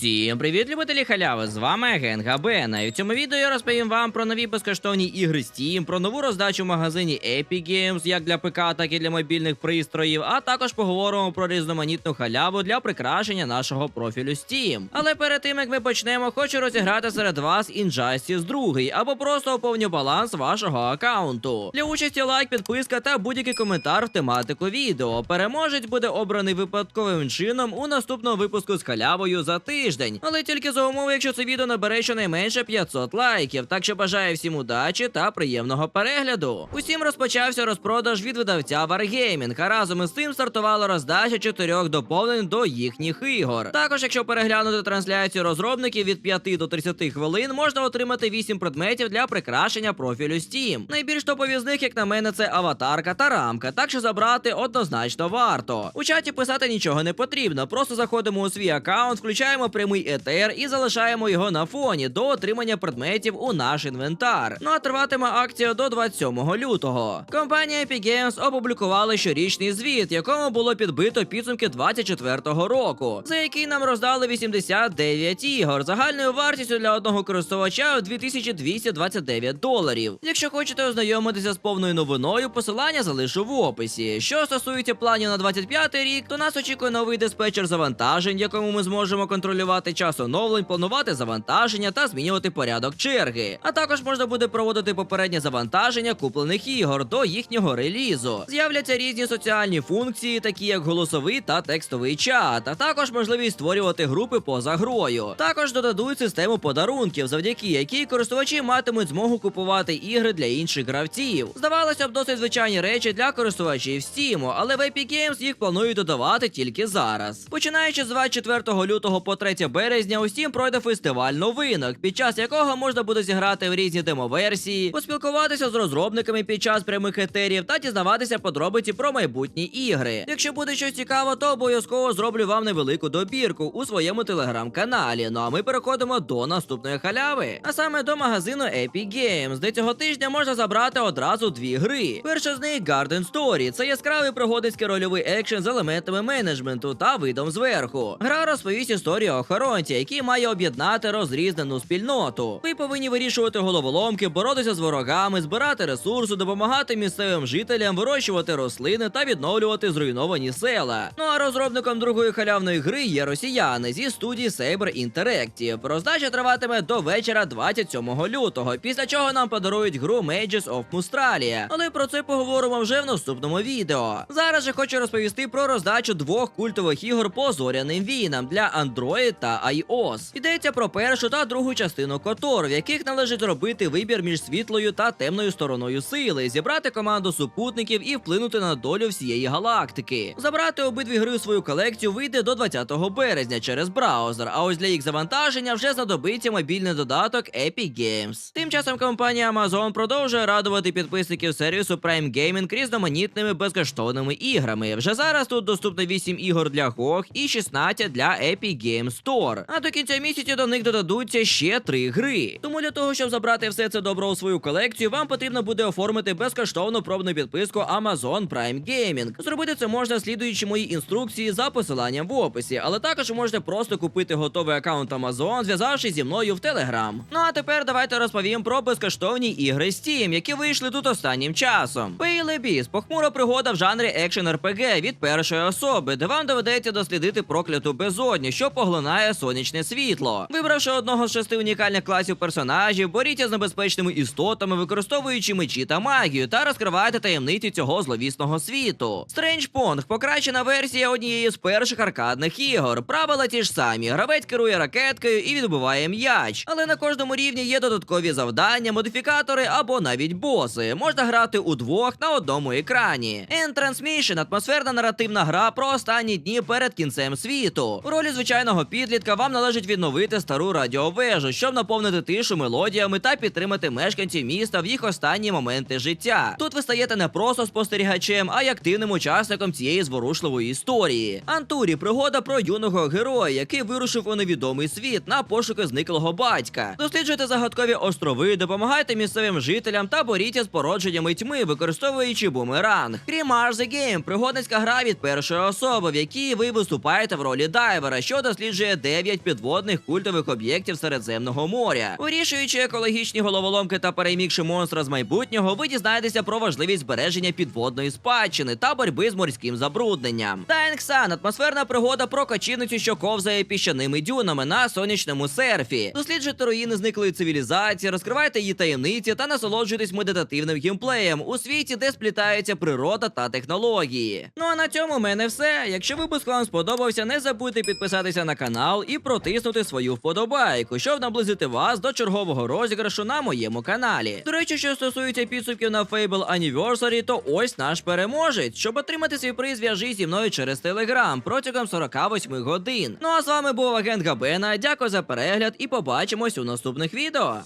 Усім привіт, любителі халяви! З вами Генга Бена. І в цьому відео я розповім вам про нові безкоштовні ігри Steam, про нову роздачу в магазині Epic Games, як для ПК, так і для мобільних пристроїв, а також поговоримо про різноманітну халяву для прикрашення нашого профілю Steam. Але перед тим як ми почнемо, хочу розіграти серед вас Injustice 2, або просто оповню баланс вашого аккаунту. Для участі лайк, підписка та будь-який коментар в тематику відео. Переможець буде обраний випадковим чином у наступному випуску з халявою за тиждень, але тільки за умови, якщо це відео набере щонайменше 500 лайків. Так що бажаю всім удачі та приємного перегляду. Усім розпочався розпродаж від видавця Wargaming, а разом із цим стартувала роздача чотирьох доповнень до їхніх ігор. Також, якщо переглянути трансляцію розробників від 5 до 30 хвилин, можна отримати 8 предметів для прикрашення профілю Steam. Найбільш топові з них, як на мене, це аватарка та рамка, так що забрати однозначно варто. У чаті писати нічого не потрібно, просто заходимо у свій аккаунт, включаємо прямий етер і залишаємо його на фоні до отримання предметів у наш інвентар. Ну а триватиме акція до 27 лютого. Компанія Epic Games опублікувала щорічний звіт, якому було підбито підсумки 24-го року, за який нам роздали 89 ігор загальною вартістю для одного користувача у 2229 доларів. Якщо хочете ознайомитися з повною новиною, посилання залишу в описі. Що стосується планів на 25 рік, то нас очікує новий диспетчер завантажень, якому ми зможемо контролювати час оновлень, планувати завантаження та змінювати порядок черги. А також можна буде проводити попереднє завантаження куплених ігор до їхнього релізу. З'являться різні соціальні функції, такі як голосовий та текстовий чат, а також можливість створювати групи поза грою. Також додадуть систему подарунків, завдяки якій користувачі матимуть змогу купувати ігри для інших гравців. Здавалося б, досить звичайні речі для користувачів Steam, але в Epic Games їх планують додавати тільки зараз. Починаючи з 24 лютого по 3 березня, у Steam пройде фестиваль новинок, під час якого можна буде зіграти в різні демоверсії, поспілкуватися з розробниками під час прямих етерів та дізнаватися подробиці про майбутні ігри. Якщо буде щось цікаво, то обов'язково зроблю вам невелику добірку у своєму телеграм-каналі. Ну а ми переходимо до наступної халяви, а саме до магазину Epic Games, де цього тижня можна забрати одразу дві гри. Перша з них Garden Story. Це яскравий пригодницький рольовий екшен з елементами менеджменту та видом зверху. Гра розповість історію охоронця, який має об'єднати розрізнену спільноту. Ви повинні вирішувати головоломки, боротися з ворогами, збирати ресурси, допомагати місцевим жителям, вирощувати рослини та відновлювати зруйновані села. Ну а розробником другої халявної гри є росіяни зі студії Saber Interactive. Роздача триватиме до вечора 27 лютого, після чого нам подарують гру Mages of Mustralia. Але про це поговоримо вже в наступному відео. Зараз же хочу розповісти про роздачу двох культових ігор по зоряним війнам для Android та iOS. Йдеться про першу та другу частину Котор, в яких належить зробити вибір між світлою та темною стороною сили, зібрати команду супутників і вплинути на долю всієї галактики. Забрати обидві гри у свою колекцію вийде до 20 березня через браузер. А ось для їх завантаження вже знадобиться мобільний додаток Epic Games. Тим часом компанія Amazon продовжує радувати підписників сервісу Prime Gaming різноманітними безкоштовними іграми. Вже зараз тут доступно 8 ігор для GOG і 16 для Epic Games Store. А до кінця місяця до них додадуться ще 3 гри. Тому для того, щоб забрати все це добро у свою колекцію, вам потрібно буде оформити безкоштовну пробну підписку Amazon Prime Gaming. Зробити це можна слідуючи мої інструкції за посиланням в описі, але також можете просто купити готовий аккаунт Amazon, зв'язавшись зі мною в Telegram. Ну а тепер давайте розповім про безкоштовні ігри Steam, які вийшли тут останнім часом. Pale Abyss – похмура пригода в жанрі екшен RPG від першої особи, де вам доведеться дослідити прокляту безодню, що поглинає сонячне світло. Вибравши одного з шести унікальних класів персонажів, боріться з небезпечними істотами, використовуючи мечі та магію, та розкривайте таємниці цього зловісного світу. Strange Pong – покращена версія однієї з перших аркадних ігор. Правила ті ж самі. Гравець керує ракеткою і відбиває м'яч. Але на кожному рівні є додаткові завдання, модифікатори або навіть боси. Можна грати удвох на одному екрані. End Transmission – атмосферна наративна гра про останні дні перед кінцем світу. У ролі звичайного підлітка вам належить відновити стару радіовежу, щоб наповнити тишу мелодіями та підтримати мешканців міста в їх останні моменти життя. Тут ви стаєте не просто спостерігачем, а й активним учасником цієї зворушливої історії. Антурі пригода про юного героя, який вирушив у невідомий світ на пошуки зниклого батька. Досліджуйте загадкові острови, допомагайте місцевим жителям та боріться з породженнями тьми, використовуючи бумеранг. Крімаш The Game пригодницька гра від першої особи, в якій ви виступаєте в ролі дайвера, що досліджує досліджує 9 підводних культових об'єктів Середземного моря. Вирішуючи екологічні головоломки та перемігши монстра з майбутнього, ви дізнаєтеся про важливість збереження підводної спадщини та боротьби з морським забрудненням. Sun – атмосферна пригода про качівницю, що ковзає піщаними дюнами на сонячному серфі. Досліджуйте руїни зниклої цивілізації, розкривайте її таємниці та насолоджуйтесь медитативним геймплеєм у світі, де сплітаються природа та технології. Ну а на цьому в мене все. Якщо випуск вам сподобався, не забудьте підписатися на канал і протиснути свою вподобайку, щоб наблизити вас до чергового розіграшу на моєму каналі. До речі, що стосується підсумків на Fable Anniversary, то ось наш переможець. Щоб отримати свій приз, зв'яжись зі мною через Телеграм протягом 48 годин. Ну а з вами був агент Габена. Дякую за перегляд і побачимось у наступних відео.